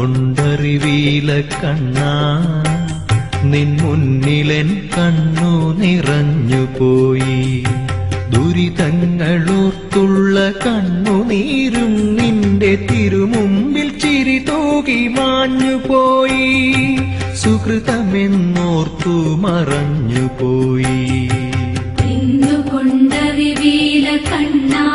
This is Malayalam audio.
കൊണ്ടറിവീല കണ്ണാ നിൻ മുന്നിലെൻ കണ്ണു നിറഞ്ഞുപോയി ദുരിതങ്ങളോർത്തുള്ള കണ്ണുനീരും നിന്റെ തിരുമുമ്പിൽ ചിരി തൂകി മാഞ്ഞുപോയി സുഹൃതമെന്നോർത്തു മറഞ്ഞുപോയി എന്തുകൊണ്ടറിവീല കണ്ണാ